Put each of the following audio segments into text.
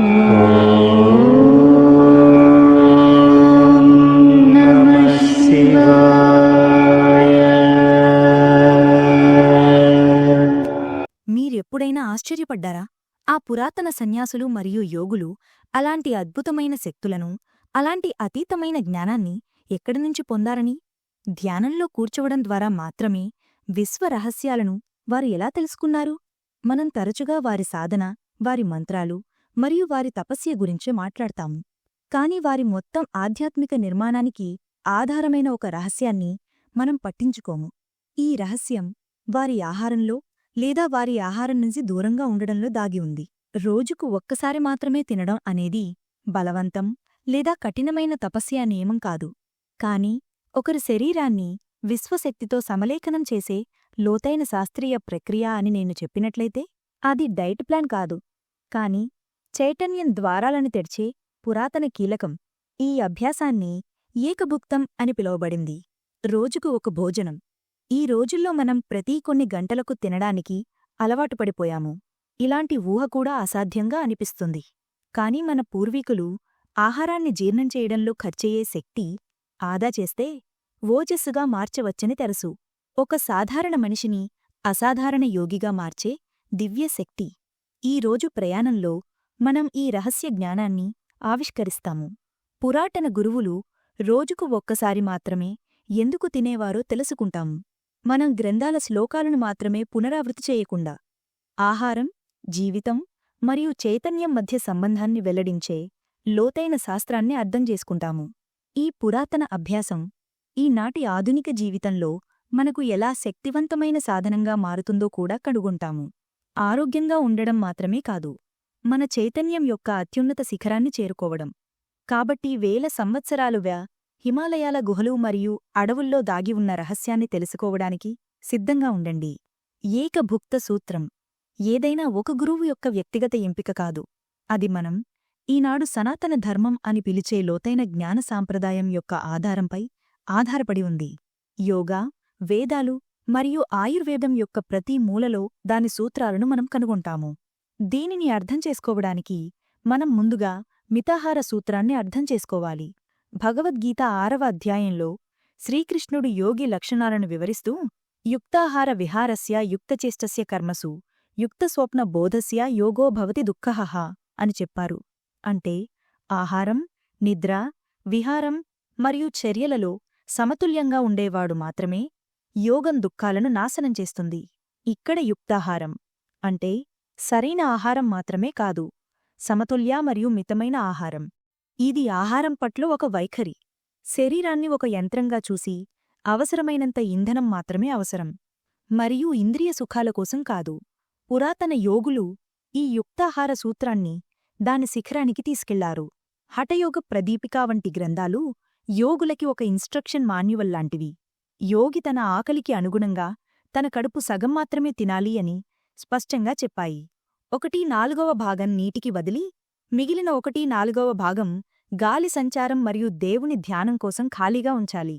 మీరెప్పుడైనా ఆశ్చర్యపడ్డారా? ఆ పురాతన సన్యాసులు మరియు యోగులు అలాంటి అద్భుతమైన శక్తులను అలాంటి అతీతమైన జ్ఞానాన్ని ఎక్కడినుంచి పొందారని? ధ్యానంలో కూర్చోవడం ద్వారా మాత్రమే విశ్వ రహస్యాలను వారు ఎలా తెలుసుకున్నారు? మనం తరచుగా వారి సాధన వారి మంత్రాలు మరియు వారి తపస్య గురించే మాట్లాడతాము. కాని వారి మొత్తం ఆధ్యాత్మిక నిర్మాణానికి ఆధారమైన ఒక రహస్యాన్ని మనం పట్టించుకోము. ఈ రహస్యం వారి ఆహారంలో లేదా వారి ఆహారం నుంచి దూరంగా ఉండడంలో దాగి ఉంది. రోజుకు ఒక్కసారి మాత్రమే తినడం అనేది బలవంతం లేదా కఠినమైన తపస్య నియమం కాదు. కాని ఒకరి శరీరాన్ని విశ్వశక్తితో సమలేఖనం చేసే లోతైన శాస్త్రీయ ప్రక్రియ అని నేను చెప్పినట్లయితే అది డైట్ ప్లాన్ కాదు. కాని చైతన్యం ద్వారాలను తెరిచే పురాతన కీలకం ఈ అభ్యాసాన్ని ఏకభుక్తం అని పిలువబడింది. రోజుకు ఒక భోజనం. ఈ రోజుల్లో మనం ప్రతి కొన్ని గంటలకు తినడానికి అలవాటు పడిపోయాము. ఇలాంటి ఊహ కూడా అసాధ్యంగా అనిపిస్తుంది. కాని మన పూర్వీకులు ఆహారాన్ని జీర్ణం చేయడంలో ఖర్చయ్యే శక్తి ఆదా చేస్తే ఓజస్సుగా మార్చవచ్చని తెరసు ఒక సాధారణ మనిషిని అసాధారణ యోగిగా మార్చే దివ్యశక్తి ఈరోజు ఈ రోజు ప్రయాణంలో మనం ఈ రహస్య జ్ఞానాన్ని ఆవిష్కరిస్తాము. పురాటన గురువులు రోజుకు ఒక్కసారి మాత్రమే ఎందుకు తినేవారో తెలుసుకుంటాము. మనం గ్రంథాల శ్లోకాలను మాత్రమే పునరావృతి చేయకుండా ఆహారం జీవితం మరియు చైతన్యం మధ్య సంబంధాన్ని వెల్లడించే లోతైన శాస్త్రాన్ని అర్థం చేసుకుంటాము. ఈ పురాతన అభ్యాసం ఈనాటి ఆధునిక జీవితంలో మనకు ఎలా శక్తివంతమైన సాధనంగా మారుతుందో కూడా కనుగొంటాము. ఆరోగ్యంగా ఉండడం మాత్రమే కాదు. మన చైతన్యం యొక్క అత్యున్నత శిఖరాన్ని చేరుకోవడం. కాబట్టి వేల సంవత్సరాలుగా హిమాలయాల గుహలు మరియు అడవుల్లో దాగి ఉన్న రహస్యాన్ని తెలుసుకోవడానికి సిద్ధంగా ఉండండి. ఏకభుక్త సూత్రం. ఏదైనా ఒక గురువు యొక్క వ్యక్తిగత ఎంపిక కాదు. అది మనం ఈనాడు సనాతన ధర్మం అని పిలిచే లోతైన జ్ఞాన సాంప్రదాయం యొక్క ఆధారంపై ఆధారపడి ఉంది. యోగా వేదాలు మరియు ఆయుర్వేదం యొక్క ప్రతి మూలలో దాని సూత్రాలను మనం కనుగొంటాము. దీనిని అర్థం చేసుకోవడానికి మనం ముందుగా మితాహార సూత్రాన్ని అర్థం చేసుకోవాలి. భగవద్గీత ఆరవ అధ్యాయంలో శ్రీకృష్ణుడు యోగి లక్షణాలను వివరిస్తూ యుక్తాహార విహారస్య యుక్తచేష్టస్య కర్మసు యుక్తస్వప్న బోధస్య యోగో భవతి దుఃఖహ అని చెప్పారు. అంటే ఆహారం నిద్ర విహారం మరియు చర్యలలో సమతుల్యంగా ఉండేవాడు మాత్రమే యోగం దుఃఖాలను నాశనం చేస్తుంది. ఇక్కడ యుక్తాహారం. అంటే సరైన ఆహారం మాత్రమే కాదు సమతుల్య మరియు మితమైన ఆహారం. ఇది ఆహారం పట్ల ఒక వైఖరి. శరీరాన్ని ఒక యంత్రంగా చూసి అవసరమైనంత ఇంధనం మాత్రమే అవసరం. మరియు ఇంద్రియ సుఖాల కోసం కాదు. పురాతన యోగులు ఈ యుక్తాహార సూత్రాన్ని దాని శిఖరానికి తీసుకెళ్ళారు. హఠయోగ ప్రదీపికా వంటి గ్రంథాలు యోగులకి ఒక ఇన్స్ట్రక్షన్ మాన్యువల్ లాంటివి. యోగి తన ఆకలికి అనుగుణంగా తన కడుపు సగం మాత్రమే తినాలి అని స్పష్టంగా చెప్పాయి. ఒకటి నాలుగవ భాగం నీటికి వదిలి మిగిలిన ఒకటి నాలుగవ భాగం గాలి సంచారం మరియు దేవుని ధ్యానం కోసం ఖాళీగా ఉంచాలి.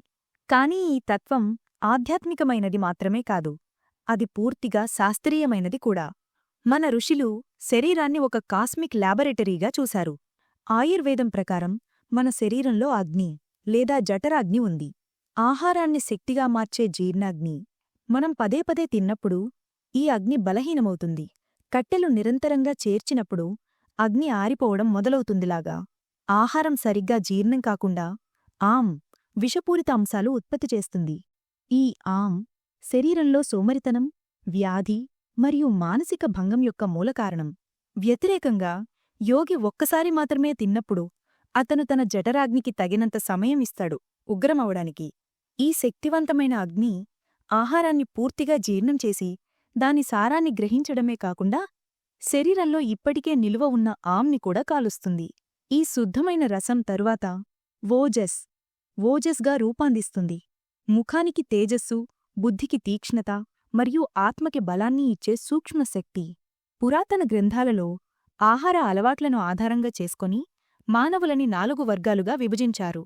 కానీ ఈ తత్వం ఆధ్యాత్మికమైనది మాత్రమే కాదు అది పూర్తిగా శాస్త్రీయమైనది కూడా. మన ఋషులు శరీరాన్ని ఒక కాస్మిక్ ల్యాబొరేటరీగా చూశారు. ఆయుర్వేదం ప్రకారం మన శరీరంలో అగ్ని లేదా జఠరాగ్ని ఉంది. ఆహారాన్ని శక్తిగా మార్చే జీర్ణాగ్ని మనం పదే పదే తిన్నప్పుడు ఈ అగ్ని బలహీనమవుతుంది. కట్టెలు నిరంతరంగా చేర్చినప్పుడు అగ్ని ఆరిపోవడం మొదలవుతుందిలాగా. ఆహారం సరిగ్గా జీర్ణం కాకుండా ఆమ్ విషపూరిత అంశాలు ఉత్పత్తి చేస్తుంది. ఈ ఆమ్ శరీరంలో సోమరితనం వ్యాధి మరియు మానసిక భంగం యొక్క మూలకారణం వ్యతిరేకంగా యోగి ఒక్కసారి మాత్రమే తిన్నప్పుడు అతను తన జఠరాగ్నికి తగినంత సమయం ఇస్తాడు ఉగ్రమవడానికి. ఈ శక్తివంతమైన అగ్ని ఆహారాన్ని పూర్తిగా జీర్ణం చేసి దాని సారాన్ని గ్రహించడమే కాకుండా శరీరంలో ఇప్పటికే నిలువ ఉన్న ఆమ్ని కూడా కాలుస్తుంది. ఈ శుద్ధమైన రసం తరువాత ఓజస్ ఓజస్గా రూపాందిస్తుంది. ముఖానికి తేజస్సు బుద్ధికి తీక్ష్ణత మరియు ఆత్మకి బలాన్ని ఇచ్చే సూక్ష్మశక్తి పురాతన గ్రంథాలలో ఆహార అలవాట్లను ఆధారంగా చేసుకొని మానవులని నాలుగు వర్గాలుగా విభజించారు.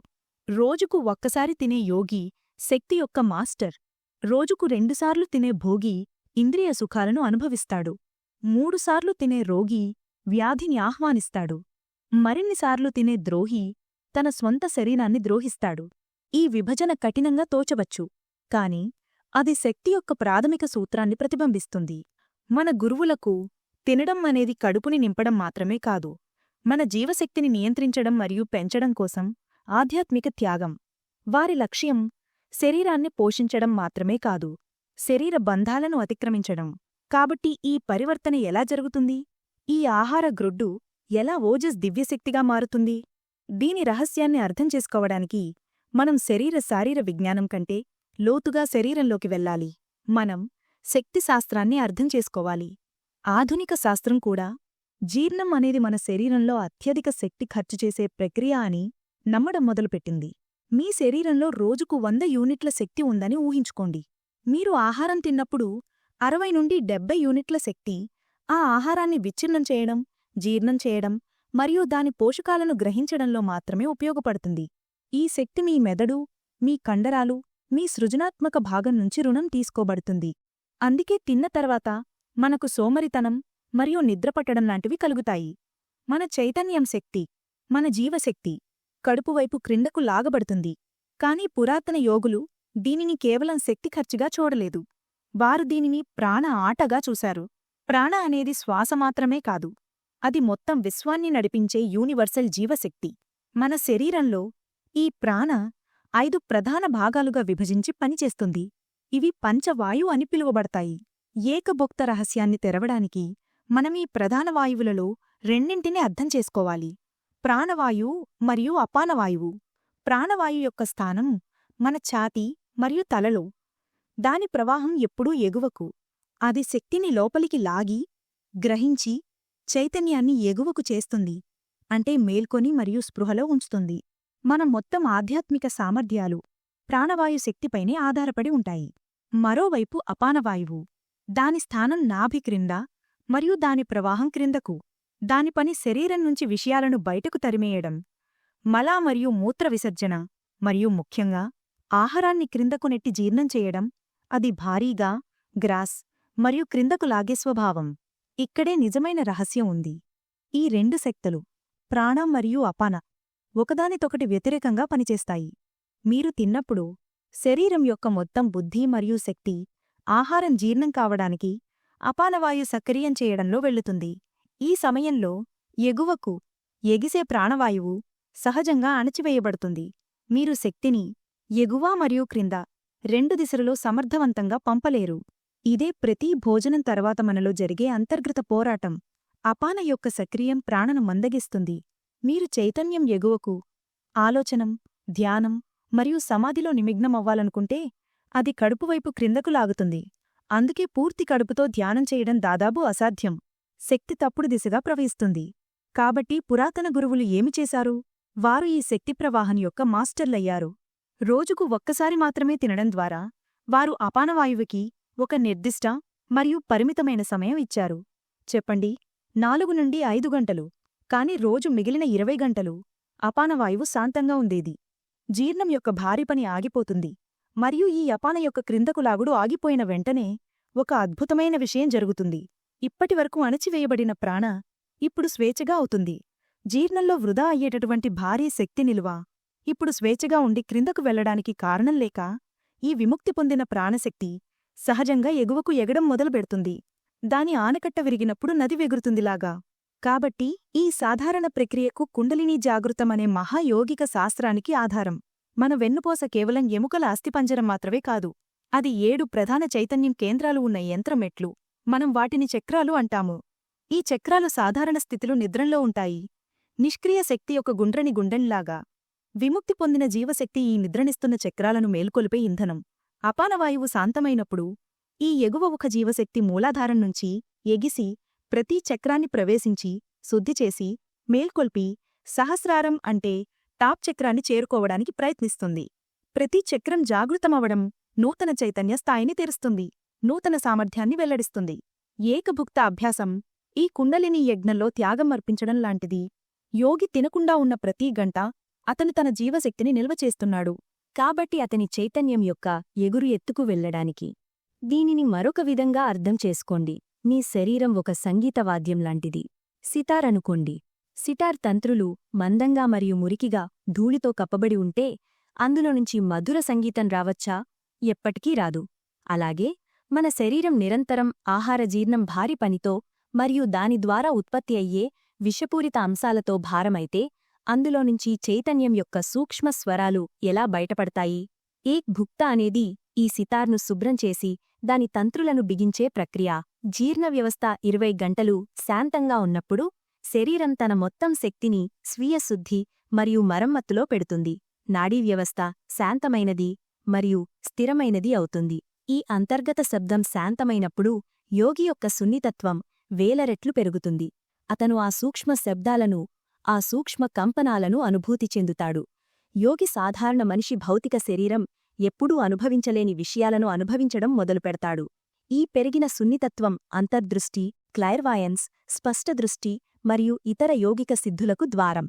రోజుకు ఒక్కసారి తినే యోగి శక్తి యొక్క మాస్టర్. రోజుకు రెండుసార్లు తినే భోగి ఇంద్రియ సుఖాలను అనుభవిస్తాడు. మూడుసార్లు తినే రోగి వ్యాధిని ఆహ్వానిస్తాడు. మరిన్నిసార్లు తినే ద్రోహి తన స్వంత శరీరాన్ని ద్రోహిస్తాడు. ఈ విభజన కఠినంగా తోచవచ్చు. కాని అది శక్తి యొక్క ప్రాథమిక సూత్రాన్ని ప్రతిబింబిస్తుంది. మన గురువులకు తినడం అనేది కడుపుని నింపడం మాత్రమే కాదు. మన జీవశక్తిని నియంత్రించడం మరియు పెంచడం కోసం ఆధ్యాత్మిక త్యాగం. వారి లక్ష్యం శరీరాన్ని పోషించడం మాత్రమే కాదు. శరీర బంధాలను అతిక్రమించడం. కాబట్టి ఈ పరివర్తన ఎలా జరుగుతుంది? ఈ ఆహార గ్రొడ్డు ఎలా ఓజస్ దివ్యశక్తిగా మారుతుంది? దీని రహస్యాన్ని అర్థం చేసుకోవడానికి మనం శరీర శారీర విజ్ఞానం కంటే లోతుగా శరీరంలోకి వెళ్ళాలి. మనం శక్తి శాస్త్రాన్ని అర్థం చేసుకోవాలి. ఆధునిక శాస్త్రం కూడా జీర్ణం అనేది మన శరీరంలో అత్యధిక శక్తి ఖర్చు చేసే ప్రక్రియ అని నమ్మడం మొదలుపెట్టింది. మీ శరీరంలో రోజుకు వంద యూనిట్ల శక్తి ఉందని ఊహించుకోండి. మీరు ఆహారం తిన్నప్పుడు అరవై నుండి డెబ్బై యూనిట్ల శక్తి ఆ ఆహారాన్ని విచ్ఛిన్నం చేయడం జీర్ణం చేయడం మరియు దాని పోషకాలను గ్రహించడంలో మాత్రమే ఉపయోగపడుతుంది. ఈ శక్తి మీ మెదడు మీ కండరాలు మీ సృజనాత్మక భాగం నుంచి రుణం తీసుకోబడుతుంది. అందుకే తిన్న తర్వాత మనకు సోమరితనం మరియు నిద్రపట్టడం లాంటివి కలుగుతాయి. మన చైతన్యం శక్తి మన జీవశక్తి కడుపువైపు క్రిందకు లాగబడుతుంది. కాని పురాతన యోగులు దీనిని కేవలం శక్తి ఖర్చుగా చూడలేదు. వారు దీనిని ప్రాణ ఆటగా చూశారు. ప్రాణ అనేది శ్వాస మాత్రమే కాదు. అది మొత్తం విశ్వాన్ని నడిపించే యూనివర్సల్ జీవశక్తి. మన శరీరంలో ఈ ప్రాణ ఐదు ప్రధాన భాగాలుగా విభజించి పనిచేస్తుంది. ఇవి పంచవాయు అని పిలువబడతాయి. ఏకభోక్త రహస్యాన్ని తెరవడానికి మనమీ ప్రధాన వాయువులలో రెండింటిని అర్థం చేసుకోవాలి. ప్రాణవాయువు మరియు అపానవాయువు. ప్రాణవాయు యొక్క స్థానం మన ఛాతీ మరియు తలలో. దాని ప్రవాహం ఎప్పుడూ ఎగువకు. అది శక్తిని లోపలికి లాగి గ్రహించి చైతన్యాన్ని ఎగువకు చేస్తుంది. అంటే మేల్కొని మరియు స్పృహలో ఉంచుతుంది. మన మొత్తం ఆధ్యాత్మిక సామర్థ్యాలు ప్రాణవాయు శక్తిపైనే ఆధారపడి ఉంటాయి. మరోవైపు అపానవాయువు. దాని స్థానం నాభి క్రింద మరియు దాని ప్రవాహం క్రిందకు. దాని పని శరీరం నుంచి విషయాలను బయటకు తరిమేయడం. మల మరియు మూత్ర విసర్జన మరియు ముఖ్యంగా ఆహారాన్ని క్రిందకు నెట్టి జీర్ణం చేయడం అది భారీగా గ్రాస్ మరియు క్రిందకు లాగే స్వభావం. ఇక్కడే నిజమైన రహస్యం ఉంది. ఈ రెండు శక్తులు ప్రాణం మరియు అపాన ఒకదానితొకటి వ్యతిరేకంగా పనిచేస్తాయి. మీరు తిన్నప్పుడు శరీరం యొక్క మొత్తం బుద్ధి మరియు శక్తి ఆహారం జీర్ణం కావడానికి అపానవాయు సక్రియం చేయడంలో వెళ్ళుతుంది ఈ సమయంలో ఎగువకు ఎగిసే ప్రాణవాయువు సహజంగా అణచివేయబడుతుంది. మీరు శక్తిని ఎగువ మరియు క్రింద రెండు దిశలలో సమర్థవంతంగా పంపలేరు. ఇదే ప్రతి భోజనం తర్వాత మనలో జరిగే అంతర్గత పోరాటం. అపాన యొక్క సక్రియం ప్రాణను మందగిస్తుంది. మీరు చైతన్యం ఎగువకు ఆలోచనం ధ్యానం మరియు సమాధిలో నిమగ్నమవ్వాలనుకుంటే అది కడుపువైపు క్రిందకు లాగుతుంది. అందుకే పూర్తి కడుపుతో ధ్యానం చేయడం దాదాపు అసాధ్యం. శక్తి తప్పుడు దిశగా ప్రవహిస్తుంది. కాబట్టి పురాతన గురువులు ఏమి చేశారు? వారు ఈ శక్తి ప్రవాహం యొక్క మాస్టర్లయ్యారు. రోజుకు ఒక్కసారి మాత్రమే తినడం ద్వారా వారు అపానవాయువుకి ఒక నిర్దిష్ట మరియు పరిమితమైన సమయం ఇచ్చారు. చెప్పండి నాలుగు నుండి ఐదు గంటలు కాని రోజు మిగిలిన ఇరవై గంటలు అపానవాయువు శాంతంగా ఉండేది. జీర్ణం యొక్క భారీ పని ఆగిపోతుంది మరియు ఈ అపాన యొక్క క్రిందకు లాగుడు ఆగిపోయిన వెంటనే ఒక అద్భుతమైన విషయం జరుగుతుంది. ఇప్పటివరకు అణచివేయబడిన ప్రాణ ఇప్పుడు స్వేచ్ఛగా అవుతుంది. జీర్ణంలో వృధా అయ్యేటటువంటి భారీ శక్తి నిలువ ఇప్పుడు స్వేచ్ఛగా ఉండి క్రిందకు వెళ్ళడానికి కారణం లేక ఈ విముక్తి పొందిన ప్రాణశక్తి సహజంగా ఎగువకు ఎగడం మొదలుపెడుతుంది. దాని ఆనకట్ట విరిగినప్పుడు నది వెగురుతుందిలాగా. కాబట్టి ఈ సాధారణ ప్రక్రియకు కుండలినీ జాగృతమనే మహాయోగిక శాస్త్రానికి ఆధారం. మన వెన్నుపోస కేవలం ఎముకల అస్థిపంజరం మాత్రమే కాదు అది ఏడు ప్రధాన చైతన్యం కేంద్రాలు ఉన్న యంత్రమెట్లు. మనం వాటిని చక్రాలు అంటాము. ఈ చక్రాలు సాధారణ స్థితిలో నిద్రంలో ఉంటాయి. నిష్క్రియ శక్తి ఒక గుండ్రని గుండెంలాగా విముక్తి పొందిన జీవశక్తి ఈ నిద్రనిస్తున్న చక్రాలను మేల్కొలిపే ఇంధనం. అపానవాయువు శాంతమైనప్పుడు ఈ ఎగువ ఒక జీవశక్తి మూలాధారం నుంచి ఎగిసి ప్రతి చక్రాన్ని ప్రవేశించి శుద్ధిచేసి మేల్కొల్పి సహస్రారం అంటే టాప్ చక్రాన్ని చేరుకోవడానికి ప్రయత్నిస్తుంది. ప్రతి చక్రం జాగృతమవడం నూతన చైతన్య స్థాయిని తెరుస్తుంది నూతన సామర్థ్యాన్ని వెల్లడిస్తుంది. ఏకభుక్త అభ్యాసం ఈ కుండలిని యజ్ఞంలో త్యాగం అర్పించడం లాంటిది యోగి తినకుండా ఉన్న ప్రతి గంట అతను తన జీవశక్తిని నిల్వ చేస్తున్నాడు. కాబట్టి అతని చైతన్యం యొక్క ఎగురు ఎత్తుకు వెళ్ళడానికి. దీనిని మరొక విధంగా అర్థం చేసుకోండి. నీ శరీరం ఒక సంగీతవాద్యం లాంటిది. సితార్ అనుకోండి. సిటార్ తంత్రులు మందంగా మరియు మురికిగా ధూళితో కప్పబడి ఉంటే అందులో నుంచి మధుర సంగీతం రావచ్చా? ఎప్పటికీ రాదు. అలాగే మన శరీరం నిరంతరం ఆహార జీర్ణం భారీ పనితో మరియు దాని ద్వారా ఉత్పత్తి అయ్యే విషపూరిత అంశాలతో భారమైతే అందులోనుంచి చైతన్యం యొక్క సూక్ష్మ స్వరాలు ఎలా బయటపడతాయి? ఏక్ భుక్త అనేది ఈ సితార్ను శుభ్రం చేసి దాని తంత్రులను బిగించే ప్రక్రియ. జీర్ణ వ్యవస్థ ఇరవై గంటలు శాంతంగా ఉన్నప్పుడు శరీరం తన మొత్తం శక్తిని స్వీయ శుద్ధి మరియు మరమ్మత్తులో పెడుతుంది. నాడీ వ్యవస్థ శాంతమైనది మరియు స్థిరమైనది అవుతుంది. ఈ అంతర్గత శబ్దం శాంతమైనప్పుడు యోగి యొక్క సున్నితత్వం వేలరెట్లు పెరుగుతుంది. అతను ఆ సూక్ష్మ శబ్దాలను ఆ సూక్ష్మ కంపనాలను అనుభూతి చెందుతాడు. యోగి సాధారణ మనిషి భౌతిక శరీరం ఎప్పుడూ అనుభవించలేని విషయాలను అనుభవించడం మొదలుపెడతాడు. ఈ పెరిగిన సున్నితత్వం అంతర్దృష్టి క్లైర్వాయన్స్ స్పష్టదృష్టి మరియు ఇతర యోగిక సిద్ధులకు ద్వారం.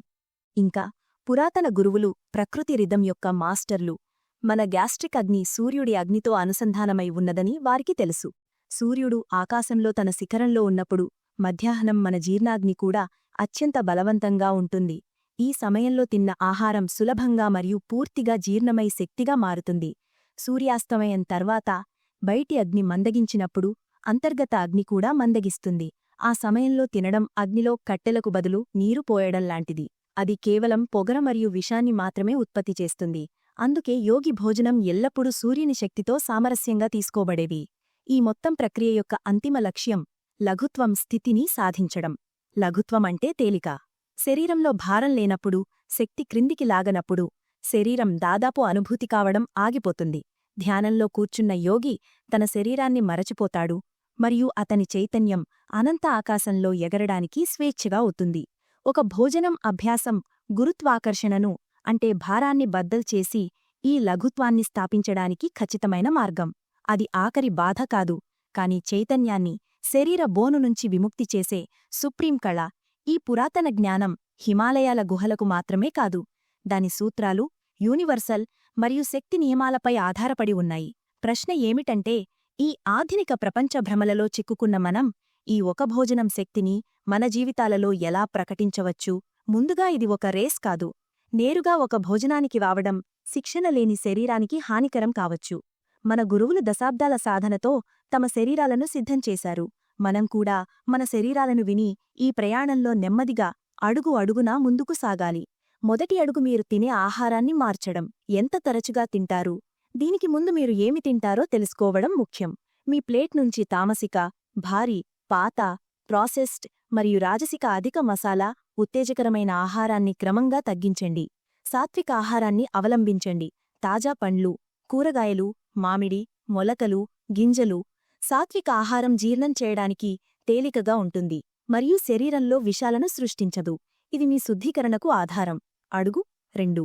ఇంకా పురాతన గురువులు ప్రకృతి రిధం యొక్క మాస్టర్లు మన గ్యాస్ట్రిక్ అగ్ని సూర్యుడి అగ్నితో అనుసంధానమై ఉన్నదని వారికి తెలుసు. సూర్యుడు ఆకాశంలో తన శిఖరంలో ఉన్నప్పుడు మధ్యాహ్నం మన జీర్ణాగ్ని కూడా అత్యంత బలవంతంగా ఉంటుంది. ఈ సమయంలో తిన్న ఆహారం సులభంగా మరియు పూర్తిగా జీర్ణమై శక్తిగా మారుతుంది. సూర్యాస్తమయం తర్వాత బయటి అగ్ని మందగించినప్పుడు అంతర్గత అగ్ని కూడా మందగిస్తుంది. ఆ సమయంలో తినడం అగ్నిలో కట్టెలకు బదులు నీరు పోయడం లాంటిది. అది కేవలం పొగర మరియు విషాన్ని మాత్రమే ఉత్పత్తి చేస్తుంది. అందుకే యోగి భోజనం ఎల్లప్పుడూ సూర్యుని శక్తితో సామరస్యంగా తీసుకోబడేవి. ఈ మొత్తం ప్రక్రియ యొక్క అంతిమ లక్ష్యం లఘుత్వం స్థితిని సాధించడం. లఘుత్వమంటే తేలిక. శరీరంలో భారం లేనప్పుడు శక్తి క్రిందికి లాగనప్పుడు శరీరం దాదాపు అనుభూతి కావడం ఆగిపోతుంది. ధ్యానంలో కూర్చున్న యోగి తన శరీరాన్ని మరచిపోతాడు మరియు అతని చైతన్యం అనంత ఆకాశంలో ఎగరడానికి స్వేచ్ఛగా అవుతుంది. ఒక భోజనం అభ్యాసం గురుత్వాకర్షణను అంటే భారాన్ని బద్దల్ చేసి ఈ లఘుత్వాన్ని స్థాపించడానికి ఖచ్చితమైన మార్గం. అది ఆఖరి బాధ కాదు కాని చైతన్యాన్ని శరీర బోను నుంచి విముక్తి చేసే సుప్రీం కళ. ఈ పురాతన జ్ఞానం హిమాలయాల గుహలకు మాత్రమే కాదు దాని సూత్రాలు యూనివర్సల్ మరియు శక్తి నియమాలపై ఆధారపడి ఉన్నాయి. ప్రశ్న ఏమిటంటే ఈ ఆధునిక ప్రపంచ భ్రమలలో చిక్కుకున్న మనం ఈ ఒక భోజనం శక్తిని మన జీవితాలలో ఎలా ప్రకటించవచ్చు? ముందుగా ఇది ఒక రేస్ కాదు. నేరుగా ఒక భోజనానికి వావడం శిక్షణ లేని శరీరానికి హానికరం కావచ్చు. మన గురువులు దశాబ్దాల సాధనతో తమ శరీరాలను సిద్ధం చేశారు. మనం కూడా మన శరీరాలను విని ఈ ప్రయాణంలో నెమ్మదిగా అడుగు అడుగునా ముందుకు సాగాలి. మొదటి అడుగు మీరు తినే ఆహారాన్ని మార్చడం. ఎంత తరచుగా తింటారు? దీనికి ముందు మీరు ఏమి తింటారో తెలుసుకోవడం ముఖ్యం. మీ ప్లేట్ నుంచి తామసిక భారీ పాత ప్రాసెస్డ్ మరియు రాజసిక అధిక మసాలా ఉత్తేజకరమైన ఆహారాన్ని క్రమంగా తగ్గించండి. సాత్విక ఆహారాన్ని అవలంబించండి. తాజా పండ్లు కూరగాయలు మామిడి మొలకలు గింజలు సాత్విక ఆహారం జీర్ణం చేయడానికి తేలికగా ఉంటుంది మరియు శరీరంలో విషాలను సృష్టించదు. ఇది మీ శుద్ధీకరణకు ఆధారం. అడుగు రెండు.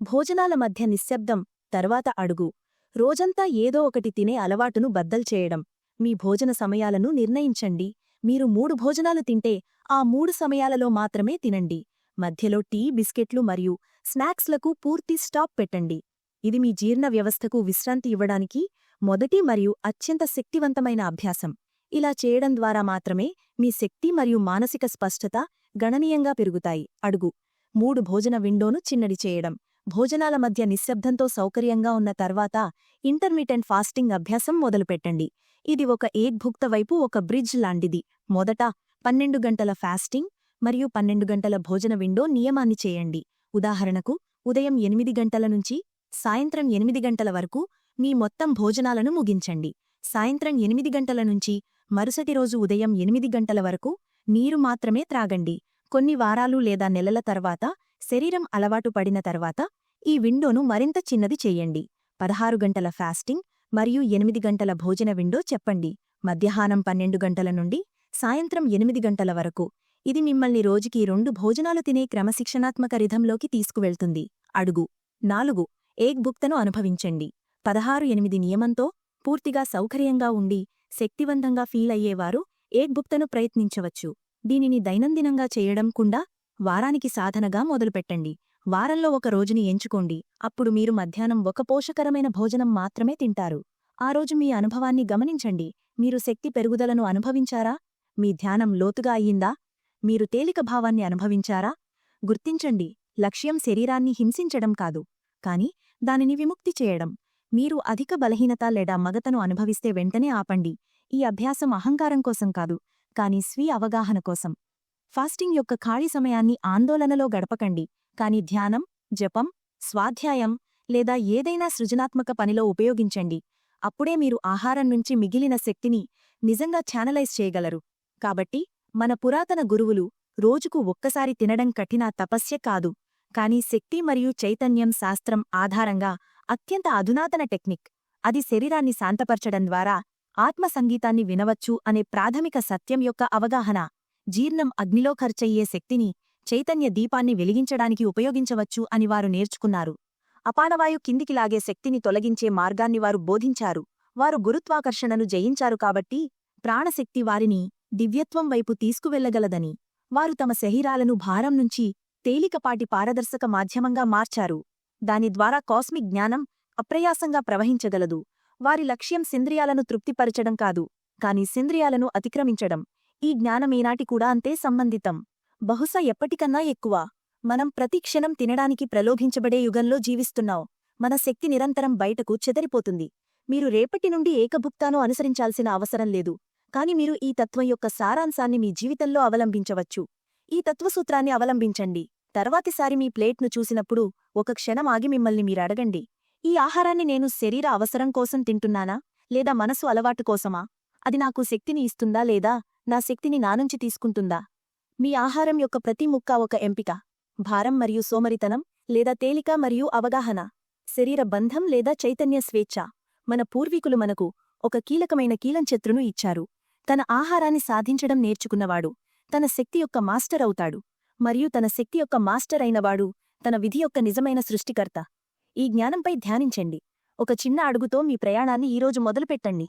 భోజనాల మధ్య నిశ్శబ్దం తర్వాత అడుగు. రోజంతా ఏదో ఒకటి తినే అలవాటును బద్దల్ చేయడం. మీ భోజన సమయాలను నిర్ణయించండి. మీరు మూడు భోజనాలు తింటే ఆ మూడు సమయాలలో మాత్రమే తినండి. మధ్యలో టీ బిస్కెట్లు మరియు స్నాక్స్లకు పూర్తి స్టాప్ పెట్టండి. ఇది మీ జీర్ణ వ్యవస్థకు విశ్రాంతి ఇవ్వడానికి మొదటి మరియు అత్యంత శక్తివంతమైన అభ్యాసం. ఇలా చేయడం ద్వారా మాత్రమే మీ శక్తి మరియు మానసిక స్పష్టత గణనీయంగా పెరుగుతాయి. అడుగు. మూడు భోజన విండోను చిన్నడి చేయడం. భోజనాల మధ్య నిశ్శబ్దంతో సౌకర్యంగా ఉన్న తర్వాత ఇంటర్మీటెంట్ ఫాస్టింగ్ అభ్యాసం మొదలుపెట్టండి. ఇది ఒక ఏక్భుక్త వైపు ఒక బ్రిడ్జ్ లాంటిది. మొదట పన్నెండు గంటల ఫాస్టింగ్ మరియు పన్నెండు గంటల భోజన విండో నియమాన్ని చేయండి. ఉదాహరణకు ఉదయం ఎనిమిది గంటల నుంచి సాయంత్రం ఎనిమిది గంటల వరకు మీ మొత్తం భోజనాలను ముగించండి. సాయంత్రం ఎనిమిది గంటల నుంచి మరుసటి రోజు ఉదయం ఎనిమిది గంటల వరకు నీరు మాత్రమే త్రాగండి. కొన్ని వారాలు లేదా నెలల తర్వాత శరీరం అలవాటు పడిన తర్వాత ఈ విండోను మరింత చిన్నది చేయండి. పదహారు గంటల ఫాస్టింగ్ మరియు ఎనిమిది గంటల భోజన విండో చెప్పండి. మధ్యాహ్నం పన్నెండు గంటల నుండి సాయంత్రం ఎనిమిది గంటల వరకు ఇది మిమ్మల్ని రోజుకి రెండు భోజనాలు తినే క్రమశిక్షణాత్మక రిధంలోకి తీసుకువెళ్తుంది. అడుగు. నాలుగు. ఏక్ భుక్తను అనుభవించండి. పదహారు ఎనిమిది నియమంతో పూర్తిగా సౌకర్యంగా ఉండి శక్తివంతంగా ఫీల్ అయ్యేవారు ఏక్ ప్రయత్నించవచ్చు. దీనిని దైనందినంగా చేయడం కుండా వారానికి సాధనగా మొదలుపెట్టండి. వారంలో ఒక రోజుని ఎంచుకోండి. అప్పుడు మీరు మధ్యాహ్నం ఒక పోషకరమైన భోజనం మాత్రమే తింటారు. ఆ రోజు మీ అనుభవాన్ని గమనించండి. మీరు శక్తి పెరుగుదలను అనుభవించారా? మీ ధ్యానం లోతుగా అయ్యిందా? మీరు తేలిక భావాన్ని అనుభవించారా? గుర్తించండి. లక్ష్యం శరీరాన్ని హింసించడం కాదు. కాని దానిని విముక్తి చేయడం. మీరు అధిక బలహీనత లేదా మగతను అనుభవిస్తే వెంటనే ఆపండి. ఈ అభ్యాసం అహంకారం కోసం కాదు కాని స్వీయ అవగాహన కోసం. ఫాస్టింగ్ యొక్క ఖాళీ సమయాన్ని ఆందోళనలో గడపకండి. కాని ధ్యానం జపం స్వాధ్యాయం లేదా ఏదైనా సృజనాత్మక పనిలో ఉపయోగించండి. అప్పుడే మీరు ఆహారం నుంచి మిగిలిన శక్తిని నిజంగా ఛానలైజ్ చేయగలరు. కాబట్టి మన పురాతన గురువులు రోజుకు ఒక్కసారి తినడం కఠిన తపస్య కాదు. కాని శక్తి మరియు చైతన్యం శాస్త్రం ఆధారంగా అత్యంత అధునాతన టెక్నిక్. అది శరీరాన్ని శాంతపరచడం ద్వారా ఆత్మ సంగీతాన్ని వినవచ్చు అనే ప్రాథమిక సత్యం యొక్క అవగాహన. జీర్ణం అగ్నిలో ఖర్చయ్యే శక్తిని చైతన్య దీపాన్ని వెలిగించడానికి ఉపయోగించవచ్చు అని వారు నేర్చుకున్నారు. అపానవాయు కిందికి లాగే శక్తిని తొలగించే మార్గాన్ని వారు బోధించారు. వారు గురుత్వాకర్షణను జయించారు కాబట్టి ప్రాణశక్తి వారిని దివ్యత్వం వైపు తీసుకువెళ్ళగలదని. వారు తమ శరీరాలను భారం నుంచి తేలికపాటి పారదర్శక మాధ్యమంగా మార్చారు. దాని ద్వారా కాస్మిక్ జ్ఞానం అప్రయాసంగా ప్రవహించగలదు. వారి లక్ష్యం సింద్రియాలను తృప్తిపరచడం కాదు కాని సింద్రియాలను అతిక్రమించడం. ఈ జ్ఞానమేనాటి కూడా అంతే సంబంధితం. బహుశా ఎప్పటికన్నా ఎక్కువ. మనం ప్రతి క్షణం తినడానికి ప్రలోభించబడే యుగంలో జీవిస్తున్నాం. మన శక్తి నిరంతరం బయటకు చెదరిపోతుంది. మీరు రేపటి నుండి ఏకభుక్తాను అనుసరించాల్సిన అవసరం లేదు. కాని మీరు ఈ తత్వం యొక్క సారాంశాన్ని మీ జీవితంలో అవలంబించవచ్చు. ఈ తత్వసూత్రాన్ని అవలంబించండి. తర్వాతిసారి మీ ప్లేట్ను చూసినప్పుడు ఒక క్షణం ఆగి మిమ్మల్ని మీరడగండి. ఈ ఆహారాన్ని నేను శరీర అవసరం కోసం తింటున్నానా? లేదా మనసు అలవాటు కోసమా? అది నాకు శక్తిని ఇస్తుందా లేదా? నా శక్తిని నానుంచి తీసుకుంటుందా? మీ ఆహారం యొక్క ప్రతి ముక్క ఒక ఎంపిక. భారం మరియు సోమరితనం లేదా తేలిక మరియు అవగాహన. శరీర బంధం లేదా చైతన్య స్వేచ్ఛ. మన పూర్వీకులు మనకు ఒక కీలకమైన కీలంచెత్రును ఇచ్చారు. తన ఆహారాన్ని సాధించడం నేర్చుకున్నవాడు. తన శక్తి యొక్క మాస్టర్ అవుతాడు. మరియు తన శక్తి యొక్క మాస్టర్ అయినవాడు తన విధి యొక్క నిజమైన సృష్టికర్త. ఈ జ్ఞానంపై ధ్యానించండి. ఒక చిన్న అడుగుతో మీ ప్రయాణాన్ని ఈరోజు మొదలుపెట్టండి.